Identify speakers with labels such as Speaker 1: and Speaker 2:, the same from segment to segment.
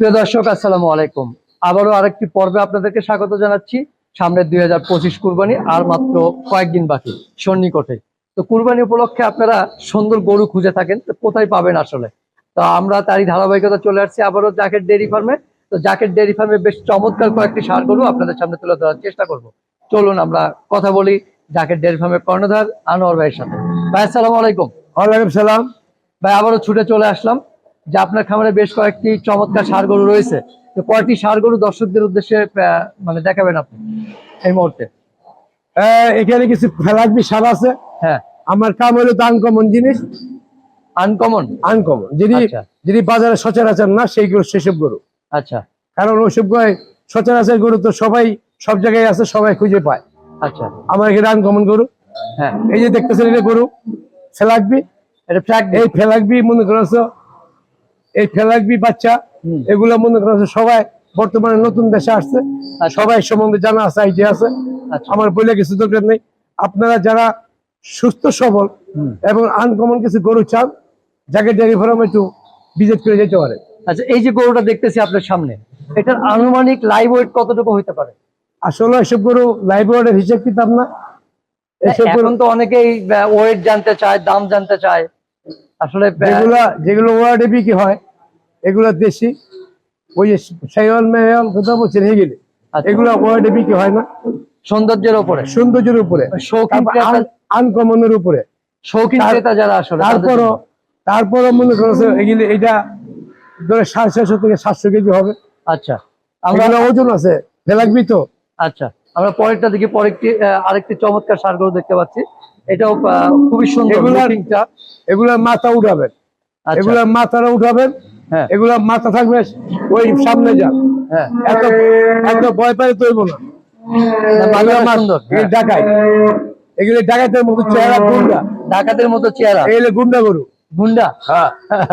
Speaker 1: প্রিয় দর্শক আসসালামু আলাইকুম। আবারও আরেকটি পর্বে আপনাদেরকে স্বাগত জানাচ্ছি। সামনের দুই হাজার পঁচিশ কুরবানি আর মাত্র কয়েকদিন বাকি সন্নিকটে। তো কুরবানি উপলক্ষে আপনারা সুন্দর গরু খুঁজে থাকেন তো কোথায় পাবেন আসলে? তো আমরা তারই ধারাবাহিকতা চলে আসছি আবারও জাকেট ডেয়ারি ফার্মে। তো জাকেট ডেয়ারি ফার্মে বেশ চমৎকার কয়েকটি সার গরু আপনাদের সামনে তুলে ধরার চেষ্টা করব। চলুন আমরা কথা বলি জাকেট ডেয়ারি ফার্মের কর্ণধার আনোয়ার ভাইয়ের সাথে। ভাই আসসালামু আলাইকুম।
Speaker 2: ওয়ালাইকুম সালাম।
Speaker 1: ভাই আবারও ছুটে চলে আসলাম। যে আপনার খামারে বেশ কয়েকটি চমৎকার সার গরু রয়েছে। তো কয়েকটি সার গরু দর্শকদের উদ্দেশ্যে মানে দেখাবেন আপনি এই মুহূর্তে?
Speaker 2: আহ, এখানে কিছু ফেলাকবি সার আছে।
Speaker 1: হ্যাঁ।
Speaker 2: আমার কাম হলো তো আনকমন জিনিস।
Speaker 1: আনকমন
Speaker 2: আনকমন যিনি
Speaker 1: আচ্ছা।
Speaker 2: যিনি বাজারে সচরাচর না সেইগুলো সেসব গরু।
Speaker 1: আচ্ছা।
Speaker 2: কারণ ওইসব সচরাচর গরু তো সবাই সব জায়গায় আছে সবাই খুঁজে পায়।
Speaker 1: আচ্ছা।
Speaker 2: আমার এখানে আনকমন গরু।
Speaker 1: হ্যাঁ।
Speaker 2: এই যে দেখতেছেন এটা গরু। ফেলাকবি
Speaker 1: এটা
Speaker 2: ফেলাকবি মনে করছ এই ফেলাকবি বাচ্চা। এগুলো মনে করছ সবাই বর্তমানে নতুন দেশে আসছে।
Speaker 1: আচ্ছা।
Speaker 2: সবাই সম্বন্ধে জানা আছে আইডিয়া আছে।
Speaker 1: আচ্ছা।
Speaker 2: আমার বলে কিছু দরকার নেই। আপনারা যারা সুস্থ সবল এবং আনকমন কিছু গরু চান যাকে ডেয়ারি ফার্ম একটু ভিজিট করে যেতে পারে
Speaker 1: আচ্ছা এই যে গরুটা দেখতেছি আপনার সামনে এটার আনুমানিক লাইভ ওয়েট কতটুকু হইতে পারে?
Speaker 2: আসলে এসব গরু লাইব্রেরির হিসেব কিতাব না। এসব গরু
Speaker 1: এখন তো অনেকেই ওয়েট জানতে চায় দাম জানতে চায়। আসলে
Speaker 2: যেগুলা যেগুলো ওয়ার্ডে বিক্রি হয় এগুলো দেশি। ওই যে সাইওয়াল মেয়াল কথা বলছেন এগুলি।
Speaker 1: আচ্ছা।
Speaker 2: এগুলো ওয়ার্ডে বিক্রি হয় না।
Speaker 1: সৌন্দর্যের উপরে।
Speaker 2: সৌন্দর্যের উপরে।
Speaker 1: শৌখিন
Speaker 2: আনকমনের উপরে।
Speaker 1: শৌখিন ক্রেতা যারা আসলে
Speaker 2: তারপরও তারপরও মনে করছে এগুলি এটা ধরে সাড়ে ছয়শো থেকে সাতশো কেজি হবে।
Speaker 1: আচ্ছা। আমরা
Speaker 2: ওজন আছে লাগবি তো।
Speaker 1: আচ্ছা। আমরা পরেরটা দেখি পরেরটি আহ, আরেকটি চমৎকার সার দেখতে পাচ্ছি। এটাও খুবই সুন্দর
Speaker 2: এগুলা মাথা উঠাবেন।
Speaker 1: আচ্ছা।
Speaker 2: এগুলা মাথাটা উঠাবেন।
Speaker 1: হ্যাঁ।
Speaker 2: এগুলা মাথা থাকবে ওই সামনে যান।
Speaker 1: হ্যাঁ।
Speaker 2: এত এত ভয় পাই তৈব না। এগুলি
Speaker 1: হ্যাঁ।
Speaker 2: ডাকাতের মতো চেহারা গুন্ডা।
Speaker 1: ডাকাতের মতো চেহারা।
Speaker 2: এগুলো গুন্ডা গরু।
Speaker 1: গুন্ডা?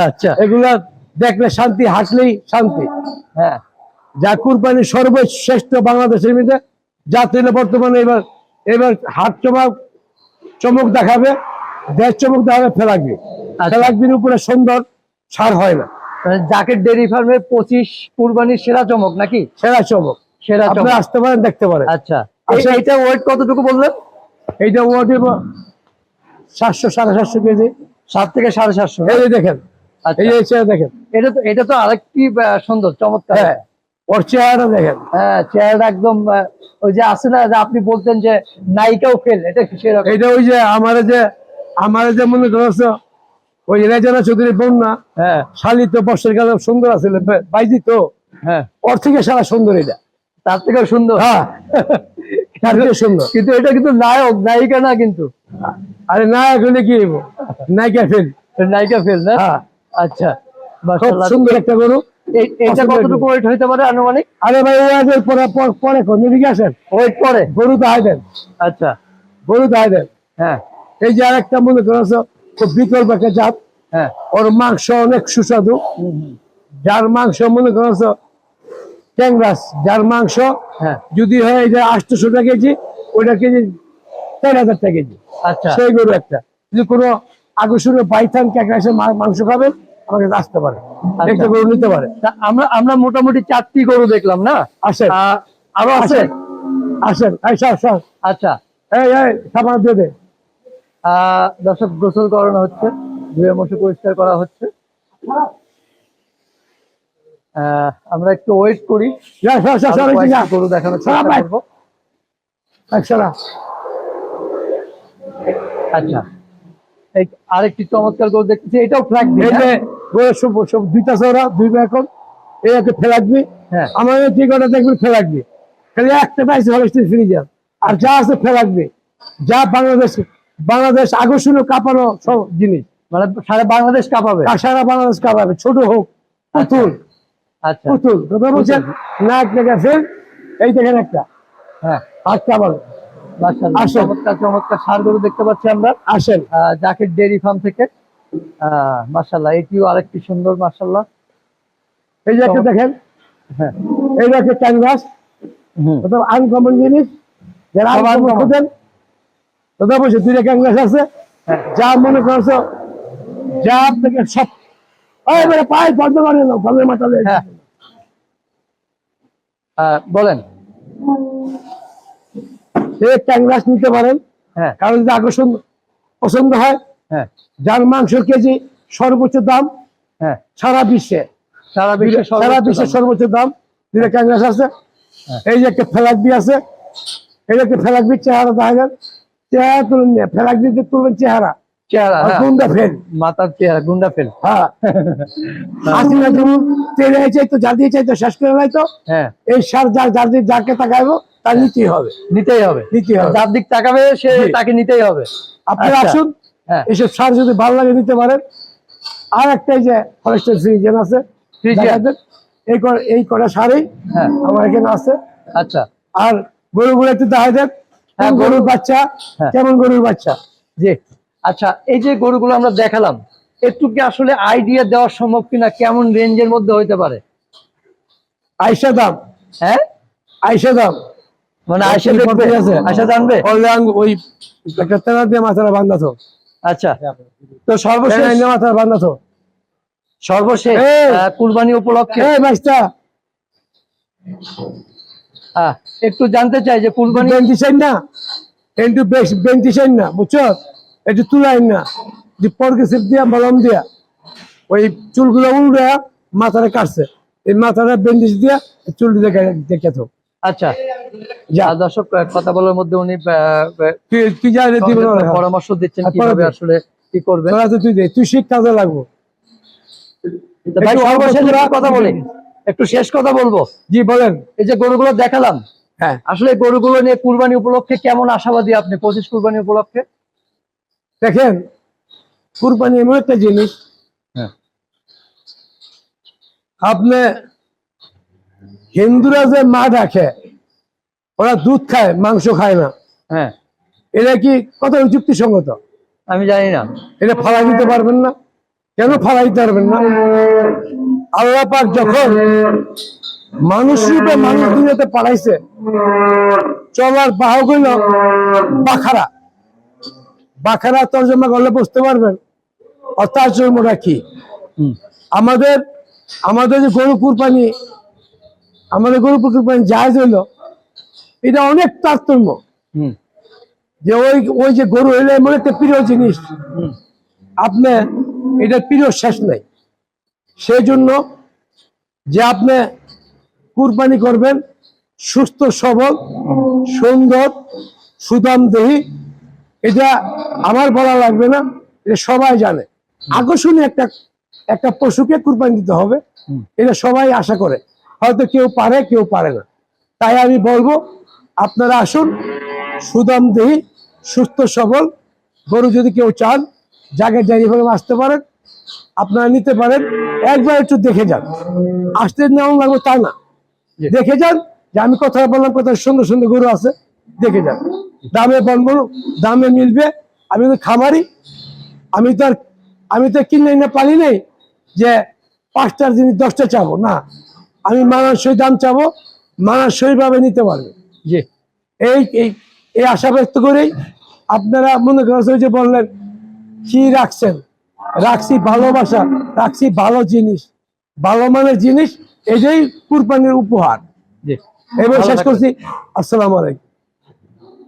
Speaker 1: আচ্ছা।
Speaker 2: এগুলা দেখলে শান্তি হাসলেই শান্তি।
Speaker 1: হ্যাঁ।
Speaker 2: যা কুরবানি সর্বশ্রেষ্ঠ বাংলাদেশের মধ্যে যা বর্তমানে এবার এবার হাত চমক চমক দেখাবে দেশ চমক দেখাবে ফেলাকবি।
Speaker 1: আচ্ছা।
Speaker 2: ফেলাকবির উপরে সুন্দর সার হয় না।
Speaker 1: জাকেট ডেয়ারি ফার্মের পঁচিশ কুরবানির সেরা চমক নাকি?
Speaker 2: সেরা চমক।
Speaker 1: সেরা চমক।
Speaker 2: আসতে পারেন দেখতে পারেন।
Speaker 1: আচ্ছা।
Speaker 2: আচ্ছা।
Speaker 1: এইটা ওয়েট কতটুকু বললেন?
Speaker 2: এইটা ওয়ার্ডে সাতশো সাড়ে সাতশো কেজি।
Speaker 1: সাত থেকে সাড়ে সাতশো
Speaker 2: এই দেখেন
Speaker 1: আচ্ছা।
Speaker 2: এই দেখেন।
Speaker 1: এটা তো এটা তো আরেকটি সুন্দর চমৎকার।
Speaker 2: হ্যাঁ। ওর চেহারা দেখেন।
Speaker 1: হ্যাঁ চেহারাটা একদম ওই যে আছে না যে আপনি বলতেন যে নায়িকাও ফেল এটা কি সেরকম?
Speaker 2: এইটা ওই যে আমার যে আমার যে মনে করছ ওই রেজানা চৌধুরী বন্যা
Speaker 1: হ্যাঁ।
Speaker 2: শালি তো বর্ষের কালে সুন্দর আছে বাইজি তো?
Speaker 1: হ্যাঁ।
Speaker 2: ওর থেকে সারা সুন্দর এটা।
Speaker 1: তার থেকেও সুন্দর?
Speaker 2: হ্যাঁ। তার থেকে সুন্দর।
Speaker 1: কিন্তু এটা কিন্তু নায়ক নায়িকা না কিন্তু।
Speaker 2: আরে না হলে কি নায়িকা ফেল
Speaker 1: নায়িকা ফেল না?
Speaker 2: হ্যাঁ।
Speaker 1: আচ্ছা
Speaker 2: খুব সুন্দর একটা গরু।
Speaker 1: এই- কতটুকু ওয়েট হইতে পারে আনুমানিক?
Speaker 2: আরে ভাই ওদের পরে পরে- পরে কোন দিকে আসেন।
Speaker 1: ওয়েট পরে?
Speaker 2: গরু তো দেন।
Speaker 1: আচ্ছা।
Speaker 2: গরু তো দেন।
Speaker 1: হ্যাঁ।
Speaker 2: এই যে আরেকটা মনে করছ খুব বিকল্প একটা জাত।
Speaker 1: হ্যাঁ।
Speaker 2: ওর মাংস অনেক সুস্বাদু। যার মাংস মনে করছ ট্যাংরাস যার মাংস
Speaker 1: হ্যাঁ।
Speaker 2: যদি হয় এই যে আটশোশো টাকা কেজি ওইটা কেজি চার হাজার টাকা কেজি।
Speaker 1: আচ্ছা।
Speaker 2: সেই গরু একটা। যদি কোনো আকর্ষণীয় পাইথান মাংস খাবেন? আমাকে আসতে পারে।
Speaker 1: আচ্ছা।
Speaker 2: একটা গরু নিতে পারে।
Speaker 1: আমরা আমরা মোটামুটি চারটি গরু দেখলাম না?
Speaker 2: আসেন।
Speaker 1: আরও আছে?
Speaker 2: আসেন।
Speaker 1: আচ্ছা।
Speaker 2: এই এই সাবান দিয়ে দে
Speaker 1: দর্শক গোসল করানো হচ্ছে। ধুয়ে মশে পরিষ্কার করা হচ্ছে। আমরা একটু ওয়েট করি। গরু দেখানোর চেষ্টা করব। আচ্ছা। আরেকটি চমৎকার গরু দেখতেছি। এটাও ফ্ল্যাগ
Speaker 2: এই গরু সব দুইটা চৌরা দুই এখন এই একটা ফেলাকবি।
Speaker 1: হ্যাঁ।
Speaker 2: আমার ঠিক ওটা দেখবি ফেলাকবি। খালি একটা পাইছে হলস্টিন ফ্রিজার। আর যা আছে ফেলাকবি। যা বাংলাদেশ বাংলাদেশ আকর্ষণীয় কাঁপানো সব জিনিস।
Speaker 1: মানে সারা বাংলাদেশ কাঁপাবে?
Speaker 2: আর সারা বাংলাদেশ কাঁপাবে ছোট হোক পুতুল।
Speaker 1: আচ্ছা।
Speaker 2: পুতুল। কথা বলছেন নাক থেকে ফেল এই দেখেন একটা।
Speaker 1: হ্যাঁ।
Speaker 2: হাত কাঁপাবে।
Speaker 1: চমৎকার চমৎকার সার গরু দেখতে পাচ্ছি আমরা।
Speaker 2: আসেন।
Speaker 1: জাকেট ডেয়ারি ফার্ম থেকে। আহ, মাশাআল্লাহ এটিও আরেকটি সুন্দর মাশাআল্লাহ।
Speaker 2: এই যে একটা দেখেন
Speaker 1: হ্যাঁ।
Speaker 2: এই যে একটা ক্যানভাস আনকমন জিনিস যারা আনকমন খোঁজেন কথা বলছে দুইটা ক্যানভাস আছে।
Speaker 1: হ্যাঁ।
Speaker 2: যা মনে করছ যা আপনাকে সব ওই বেটা পায়ে বন্ধ করে নাও গলের মাথা দিয়ে।
Speaker 1: হ্যাঁ। বলেন।
Speaker 2: নিতে পারেন।
Speaker 1: হ্যাঁ।
Speaker 2: কারণ যদি আকর্ষণ পছন্দ হয়
Speaker 1: হ্যাঁ
Speaker 2: যার মাংস কেজি সর্বোচ্চ দাম
Speaker 1: হ্যাঁ
Speaker 2: সারা বিশ্বে।
Speaker 1: সারা বিশ্বে
Speaker 2: সারা
Speaker 1: সর্বোচ্চ
Speaker 2: বিশ্বের
Speaker 1: দাম।
Speaker 2: সর্বোচ্চ দাম দুটো ট্যাংরাস আছে।
Speaker 1: হ্যাঁ।
Speaker 2: এই যে একটা ফেলাকবি আছে এই যে একটা ফেলাকবির চেহারা দেখা যান চেহারা তুলুন না ফেলাকবিতে তুলবেন চেহারা।
Speaker 1: চেহারা হ্যাঁ।
Speaker 2: গুন্ডা ফেল।
Speaker 1: মাথার চেহারা গুন্ডা ফেল।
Speaker 2: হ্যাঁ। হাসিনা যেমন তেলে চাইতো যা দিয়ে চাইতো শেষ করে নাই তো।
Speaker 1: হ্যাঁ।
Speaker 2: এই সার যার যাকে তাকাইবো তার নিতেই হবে।
Speaker 1: নিতেই হবে।
Speaker 2: নিতেই হবে।
Speaker 1: যার দিক তাকাবে সে তাকে নিতেই হবে।
Speaker 2: আপনারা
Speaker 1: আচ্ছা।
Speaker 2: আসুন।
Speaker 1: হ্যাঁ।
Speaker 2: এইসব সার যদি ভালো লাগে নিতে পারেন। আর একটা এই যে ফরেস্টের ফ্রিজেন আছে এই এই কটা সারই
Speaker 1: হ্যাঁ।
Speaker 2: আমার এখানে আছে।
Speaker 1: আচ্ছা।
Speaker 2: আর গরুগুলো একটু দেখা দেন
Speaker 1: হ্যাঁ,
Speaker 2: গরুর বাচ্চা। কেমন গরুর বাচ্চা।
Speaker 1: জি। আচ্ছা এই যে গরুগুলো আমরা দেখালাম একটু কি আসলে আইডিয়া দেওয়া সম্ভব কিনা কেমন রেঞ্জের মধ্যে হইতে পারে?
Speaker 2: আইসা দাম।
Speaker 1: হ্যাঁ?
Speaker 2: আইসা দাম।
Speaker 1: মানে আয়সা দেখবে?
Speaker 2: আছে?
Speaker 1: আয়সা জানবে?
Speaker 2: ওই একটা তেনা দিয়ে মাথাটা বান্ধা
Speaker 1: আচ্ছা। তো সর্বশেষ
Speaker 2: তেনা মাথাটা বান্ধা তো
Speaker 1: সর্বশেষ কুরবানি উপলক্ষে
Speaker 2: এই বাইশটা
Speaker 1: একটু জানতে চাই যে কুরবানি
Speaker 2: চাই না। একটু বেশ বেন্টি চাই না বুঝছ? একটু তুলাই না। যে দিয়া মলম দিয়া। ওই চুলগুলো উল্টা মাথাটা কাটছে। এই মাথাটা বেন্ডিজ দিয়া চুল দেখে দেখে তো
Speaker 1: আচ্ছা। দর্শক কথা বলার মধ্যে উনি পরামর্শ দিচ্ছেন কীভাবে আসলে কি
Speaker 2: তো তুই দে তুই শিখ কাজে লাগবো।
Speaker 1: ভাই
Speaker 2: একটু
Speaker 1: সর্বশেষ কথা বলি। একটু শেষ কথা বলব।
Speaker 2: জি বলেন।
Speaker 1: এই যে গরুগুলো দেখালাম।
Speaker 2: হ্যাঁ।
Speaker 1: আসলে গরুগুলো নিয়ে কুরবানি উপলক্ষে কেমন আশাবাদী আপনি? পঁচিশ কুরবানি উপলক্ষে?
Speaker 2: দেখেন কুরবানি এমন একটা জিনিস।
Speaker 1: হ্যাঁ।
Speaker 2: আপনি হিন্দুরা যে মা ডাকে ওরা দুধ খায় মাংস খায় না।
Speaker 1: হ্যাঁ।
Speaker 2: এটা কি কত যুক্তিসঙ্গত?
Speaker 1: আমি জানি না।
Speaker 2: এটা ফালাই দিতে পারবেন না। কেন ফালাই দিতে পারবেন না? আল্লাহ পাক যখন মানুষ রূপে মানুষ দুনিয়াতে পাঠাইছে চলার বাহক হইল বাখারা। বাখারা তর্জমা করলে বুঝতে পারবেন অর্থাৎ জন্মটা কি? আমাদের আমাদের যে গরু কুরবানি আমাদের গরু কুরবানি জায়জ হইল এটা অনেক তারতম্য।
Speaker 1: হুম।
Speaker 2: যে ওই ওই যে গরু হইলে এমন একটা প্রিয় জিনিস। আপনি এটার প্রিয় শেষ নাই। সেই জন্য যে আপনি কুরবানি করবেন সুস্থ সবল সুন্দর সুদামদেহী এটা আমার বলা লাগবে না এটা সবাই জানে। আকর্ষণীয় একটা একটা পশুকে কুরবানি দিতে হবে এটা সবাই আশা করে। হয়তো কেউ পারে কেউ পারে না। তাই আমি বলব আপনারা আসুন, সুদামদেহী, সুস্থ, সবল, গরু যদি কেউ চান জায়গায় জায়গায় ভাবে আসতে পারেন, আপনারা নিতে পারেন, একবার একটু দেখে যান। আসতে নেওয়া লাগবে তা না। দেখে যান যে আমি কথা বললাম কত সুন্দর সুন্দর গরু আছে, দেখে যান। দামে বলব, দামে মিলবে, আমি তো খামারি, আমি তো আর, আমি তো কিনে না পারি নাই যে পাঁচটার জিনিস দশটা চাবো, না। আমি মানানসই দাম চাবো মানানসই ভাবে নিতে পারবে।
Speaker 1: জি।
Speaker 2: এই এই এই আশা ব্যক্ত করেই আপনারা মনে করেন যে বললেন কি রাখছেন? রাখছি ভালোবাসা রাখছি ভালো জিনিস। ভালো মানের জিনিস এটাই কুরবানির উপহার।
Speaker 1: জি।
Speaker 2: এবার শেষ করছি। আসসালাম আলাইকুম।